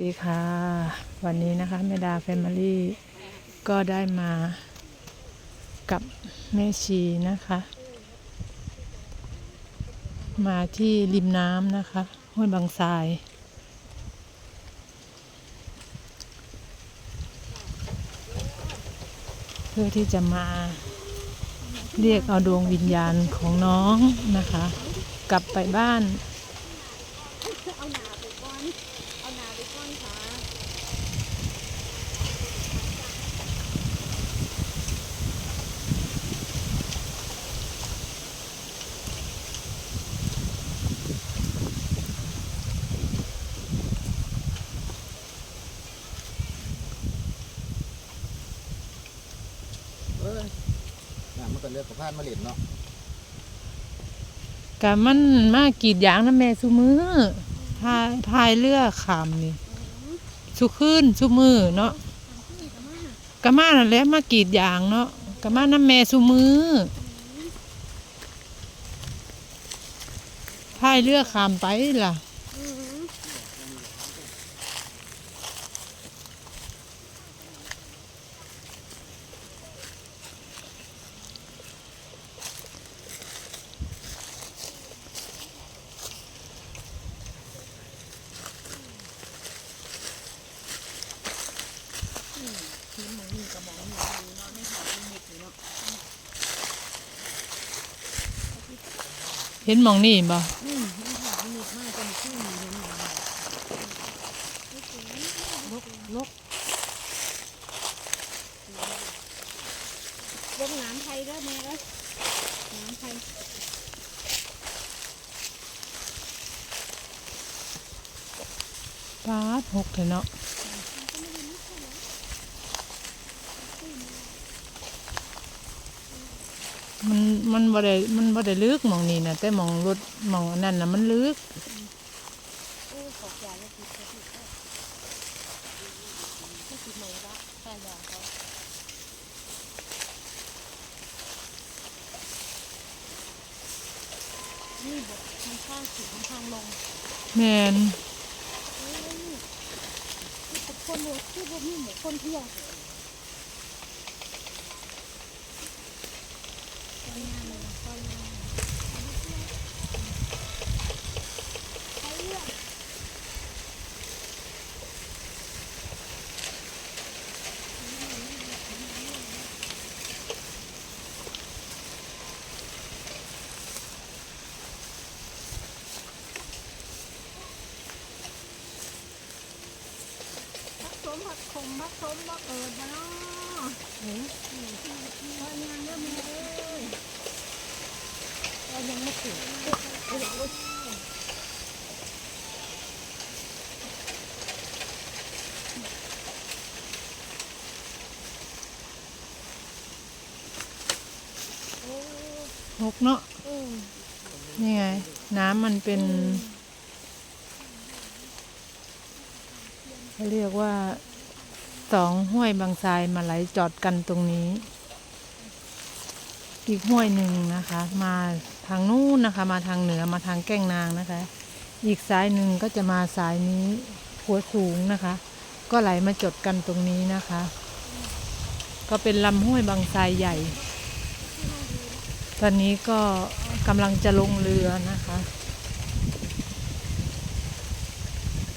ดีค่ะ วันนี้นะคะแม่ดาแฟมิลี่ก็ได้มากับแม่ชีนะคะ มาที่ริมน้ำนะคะห้วยบางทราย เพื่อที่จะมาเรียกเอาดวงวิญญาณของน้องนะคะ กลับไปบ้าน เอาหนาไปก้อน เอาหนาไปก้อนขา เอ้ยน้ำมัน ก็เลือกกับพานมาเล่นเนาะกะมันมากรีดยางนะแม่สุมือพายพายเรือขามนี่สุขึ้นสุมือเนาะกะมานั่นแหละมากรีดยางเนาะกะมาน้ำแม่สุมือพายเรือขามไปล่ะ เห็นหมองนี่บ่อืมมันหาหนุกมากจนขึ้นเห็นหนาลกลกลงน้ำไทยด้วยแม่เอ้ยน้ำไทยป้าดหกเลยเนาะ มันบ่ได้มันบ่ได้ลึกมองนี่นะแต่มองรถมองนนั้นน่ะมันลึกแล้วติดเขาติดเขาไม่ติดไหนละแค่ยางเขานี่บมันข้างขึ้นมันข้างลงแมนคนรถที่บ่มีเหมือนคนเที่ยวเถอะไปงานเลยไปงานไปเรื่อง พักส มพักคมพักสมพักเอิดมาเนาะเฮ้ยตอนยังเริ่มเลยเรายังไม่ถึงโอ้หกเนาะนี่ไง น้ำมันเป็นเขาเรียกว่า สองห้วยบางทรายมาไหลจอดกันตรงนี้ อีกห้วยหนึ่งนะคะ มาทางนู้นนะคะ มาทางเหนือมาทางแก้งนางนะคะ อีกสายหนึ่งก็จะมาสายนี้หัวสูงนะคะ ก็ไหลมาจดกันตรงนี้นะคะ ก็เป็นลำห้วยบางทรายใหญ่ ตอนนี้ก็กำลังจะลงเรือนะคะ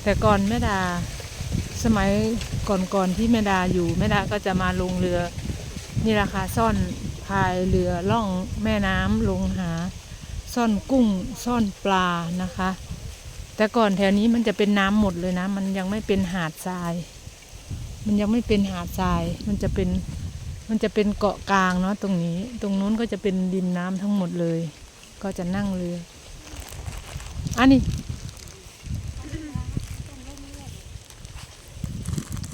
แต่ก่อนแม่ดา สมัยก่อนๆที่แม่ดาอยู่แม่ดาก็จะมาลงเรือ นี่แหละค่ะซ่อนพายเรือล่องแม่น้ำลงหา ซ่อนกุ้งซ่อนปลานะคะ แต่ก่อนแถวนี้มันจะเป็นน้ำหมดเลยนะ มันยังไม่เป็นหาดทราย มันยังไม่เป็นหาดทราย มันจะเป็นมันจะเป็นเกาะกลางเนาะตรงนี้ ตรงนู้นก็จะเป็นริมน้ำทั้งหมดเลย ก็จะนั่งเรืออันนี้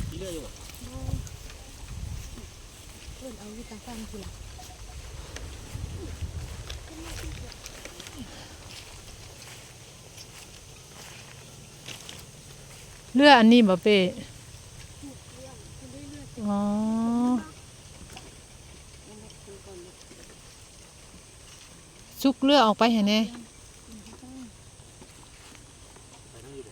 ที่เลือกอยู่บ่ เอิ้นเอาอยู่ ตางฟังทีละเรืออันนี้บ่เป้อ๋อซุกเลือออกไปเห็นไหม ไปทั้งอยู่บ่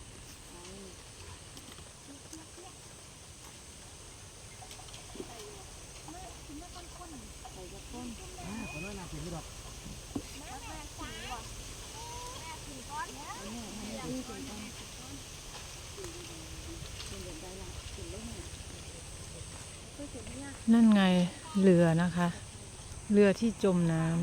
นั่นไง เรือนะคะ เรือที่จมน้ำ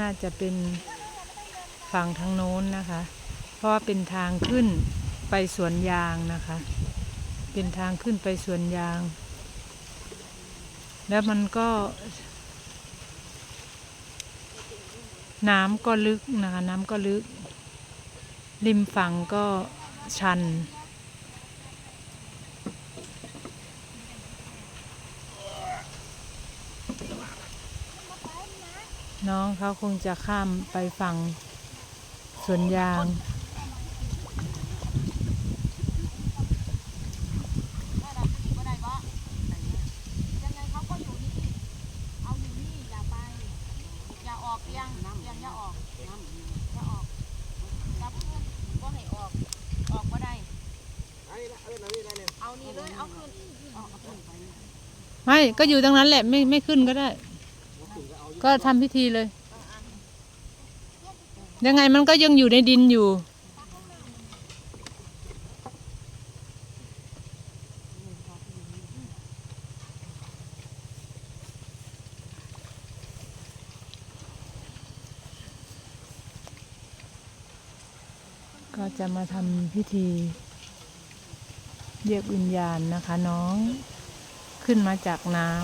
น่าจะเป็นฝั่งทางโน้นนะคะ เพราะเป็นทางขึ้นไปสวนยางนะคะ เป็นทางขึ้นไปสวนยาง แล้วมันก็ น้ำก็ลึกนะคะน้ำก็ลึก ริมฝั่งก็ชัน น้องเขาคงจะข้ามไปฝั่งสวนยางเขาก็อยู่นี่ เอาอยู่นี่อย่าไป อย่าออกเตียงเตียงอย่าออกอย่าออกจับเพื่อนก็ให้ออก ออกก็ได้ เอา นี่เลย เอาขึ้นเอาเอาขึ้นไปไม่ก็อยู่ตรงนั้นแหละไม่ไม่ขึ้นก็ได้ ก็ทำพิธีเลย ยังไงมันก็ยังอยู่ในดินอยู่ ก็จะมาทำพิธี เรียกวิญญาณนะคะน้อง ขึ้นมาจากน้ำ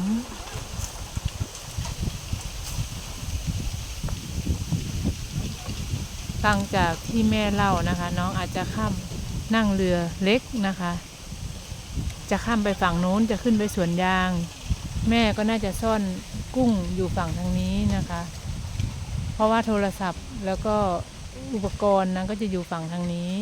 ฟังจากที่แม่เล่านะคะ น้องอาจจะข้ามนั่งเรือเล็กนะคะ จะข้ามไปฝั่งโน้นจะขึ้นไปสวนยาง แม่ก็น่าจะซ่อนกุ้งอยู่ฝั่งทางนี้นะคะ เพราะว่าโทรศัพท์แล้วก็อุปกรณ์นั้นก็จะอยู่ฝั่งทางนี้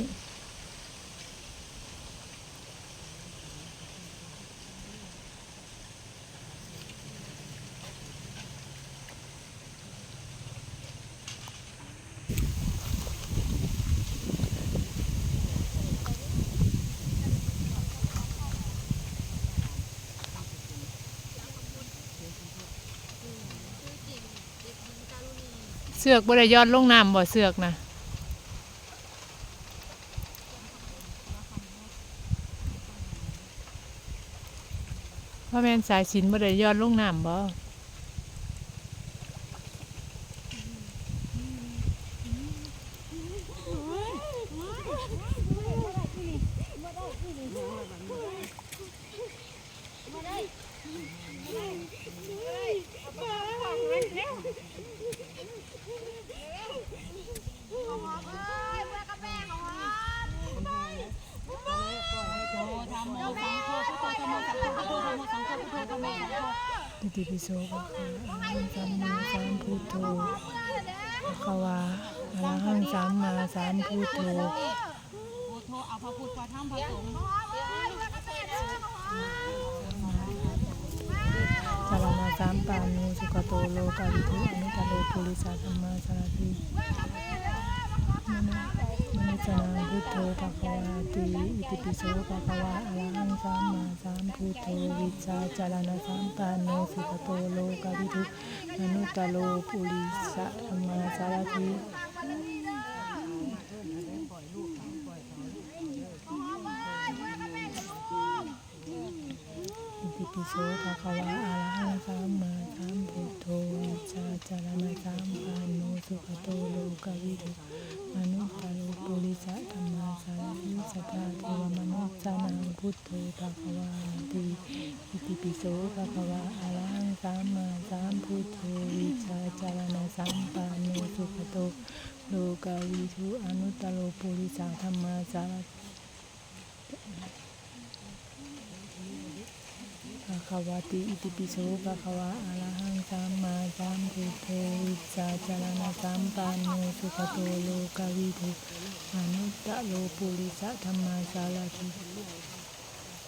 สือกบริยอดลงน้ำบ่เสือกนะพ่อแม่นสายสินบริยอดลงน้ำบ่ สภะคะวะอะระหังสามมาสัมพุทโธภะคะวาอรหังสัมมาสัมพุทโธโอโทเอาพระพุทธพระธรรมพระสงฆ์สารนาสามปานโนสุขโตโลกาวิทุอนุตโลปุริสาธรรมาสารติ นุมนุจาพุทโธภะคะวะติอิติปิโสภะคะวะอะระหังสัมมาสัมพุทโธวิชาจารณะสัมปันโนสุขโตโลกาวิทุอนุตตโลปุริสาธรรมาสารติอิติปิโสภะคะวะอะระหังสัมมาสัมพุทโธวิชาจารณะสัมปันโนสุขโตโลกวิทู อนุตตโลปุริสธรรมาสาริสัทธาเทวมนุษย์สานังพุทโธภะคะวาติอิติปิโสภะคะวะอะระหังสัมมาสัมพุทโธวิชาจารณะสัมปันโนสุขโตโลกวิทุอนุตตโลปุริสธรรมาสาริ ภะคะวะติอิติปิโสภะคะวะอะระหังสัมมาสัมพุทโธวิชาจารณสัมปันโนสุขโตโลกวิทูอนุตตะโลปุริสะธรรมาสารทิ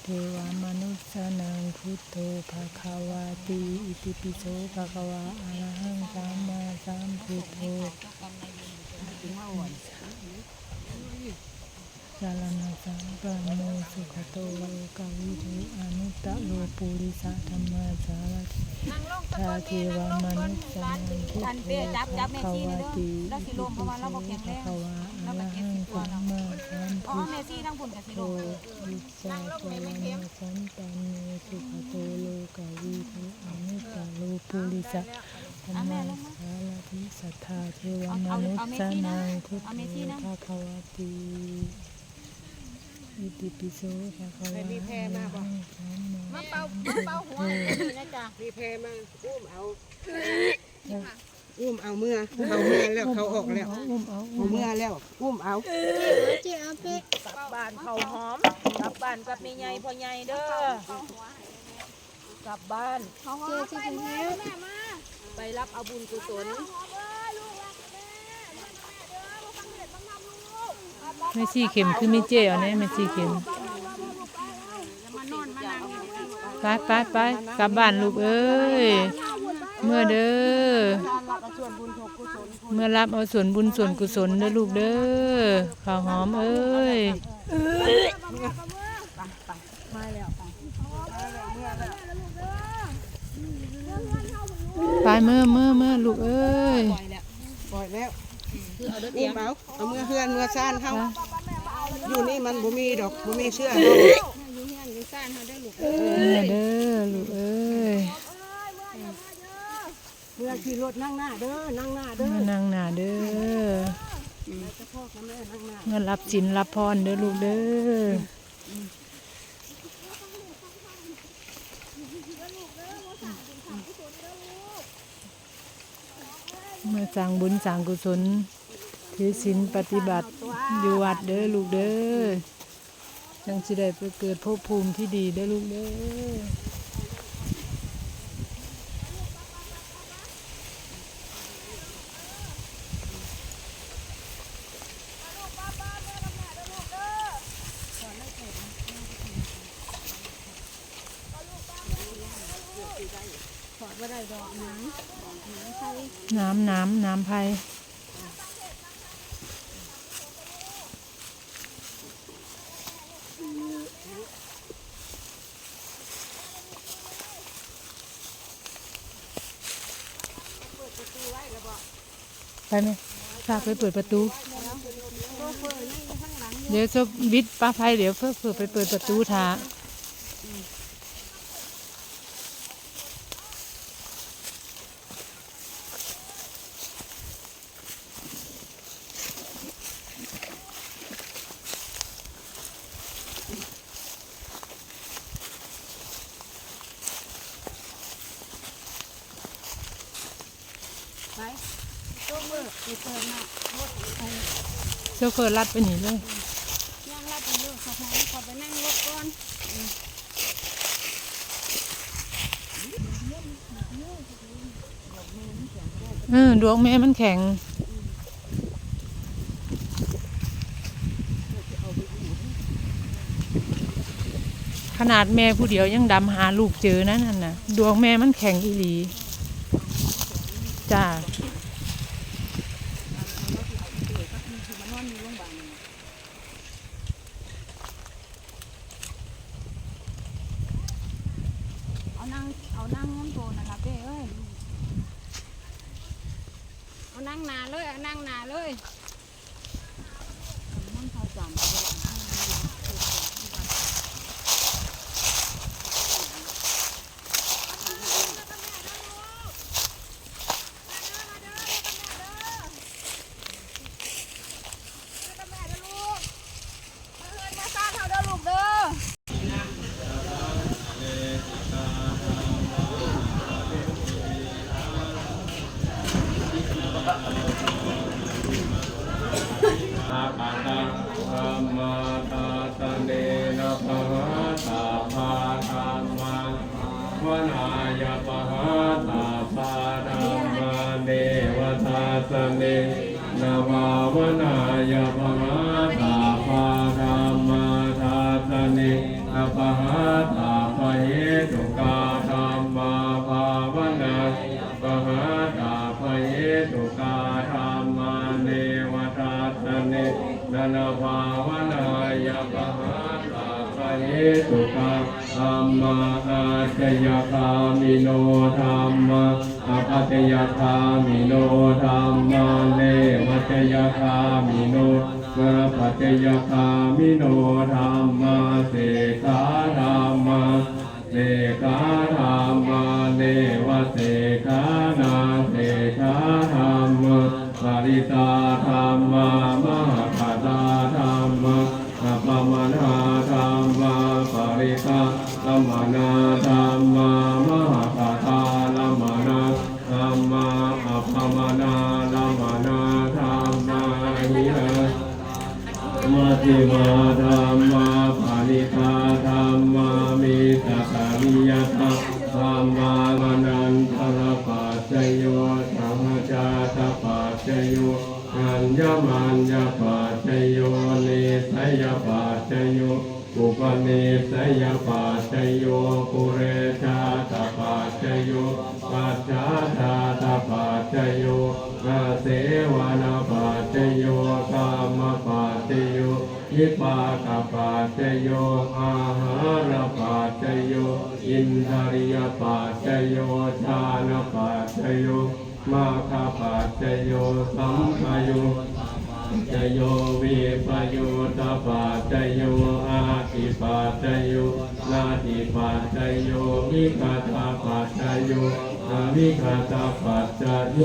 เทวามนุษย์สนังพุทโธภะคะวะติอิติปิโสภะคะวะอะระหังสัมมาสัมพุทโธ สารนาสัมปโนสุขโตโลกวิทูอนุตตโลปุริสธรรมาสารทิทาเทวามนุษย์สานังพุทอันเปียจับจับแม่ภะซี่คะนี่เด้อติแล้วสิลมเพราะว่าเราบ่แข็งแรงวะอะระหังสัมมาสัมอ๋อพุทแม่ซี่ทั้งพุ่นกับสิโธลมวิชาจารณะสัมปันโนสุขโตโลกาวิภูอนุตตะโลปุริสะธรรมาสารทิสัทธาเทวมนุษย์สานังพุทโธภควะติอิ ติปิโสภะคะวะอะระหังสัมมามาเป่ามาเป่าหัวนี่นะจ๊ะมีแพรมาอุ้มเอาอุ้มเอาเมื่อเอาเมื่อแล้วเขาออกแล้วอุ้มเอาเอาเมื่อแล้วอุ้มเอากลับบ้านเขาหอมกลับบ้านกับแม่ใหญ่พ่อใหญ่เด้อกลับบ้านเจอที่ถึงแล้วไปรับเอาบุญกุศล ไม่ซี่เข็มคือไม่เจ๊เอาแน่ยไม่ซี่เข็มไปไปไปกลับบ้านลูกเอ้ย เมื่อเด้อ เมื่อรับเอาส่วนบุญส่วนกุศลเด้อลูกเด้อข้าวหอมเอ้ยไปเมื่อเมื่อเมื่อลูกเอ้ยปล่อยแล้ว อุ้มเอาเอาเมื่อเฮือนเมื่อซ่านเขาอยู่นี่มันบ่มีดอกบ่มีเชื่อเมื่อเด้อลูกเอ้ยเมื่อขี่รถนั่งหน้าเด้อนั่งหน้าเด้อมานั่งหน้าเด้อพ่อกับแม่นั่งหน้าเมื่อรับสินรับพรเด้อลูกเด้อเมื่อสั่งบุญสั่งกุศล ถือศีลปฏิบัติอยู่วัดเด้อลูกเด้อจังสิได้ไปเกิดภพภูมิที่ดีเด้อลูกเด้อน้ำน้ำน้ำไผ่ ไปไหมฝากไปเปิดประตู เดี๋ยวจะวิทย์ป้าไผ่เดี๋ยวเพื่อเปิดไปเปิดประตูท้า ไปตัวมือไปเปิดมา โชเฟอร์ลัดไปหนีเลยย่างลาดไปเยอะขอไปขอไปนั่งรถก่อนเออดวงแม่มันแข็งขนาดแม่ผู้เดียวยังดำหาลูกเจอนะนั่นน่ะดวงแม่มันแข็งอีหลี จ้า อนอยู่โรงพยาบาลเอานั่งเอานั่งง้นโตนั่นล่ะเป้เอ้ยเอานั่งนาเลยเอานั่งนาเลยมันพอจำ นนะภะคะตาภะเหตุกาธรรมาภาวนายะภะคะตาภะเหตุกาธรรมาเนวตาสเนนันภาวนายะปะหาตาปะเหตุกาธรธัมมาอาจยคามิโนธรรมะอภัตยคามิโนธรรมะเลวัตยคามิโน กรปัจจยคามิโนธรรมะเสสาร ตาธรรมามนันทรปัจจโยธรรมจาตปัจจโยอัญญมัญญปัจจโยนิสัยปัจจโยอุปนิสัยปัจจโย โยชานปัจจโยมาคาปัจจโยสัมปโยจโยวิปโยตปัจจโยอาติปัจจโยนาติปัจจโยวิคาตาปัจจโยนาวิคาตาปัจจโย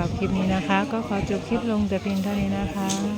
หรับคลิปนี้นะคะ ก็ขอจบคลิปลงแต่เพียงเท่านี้นะคะ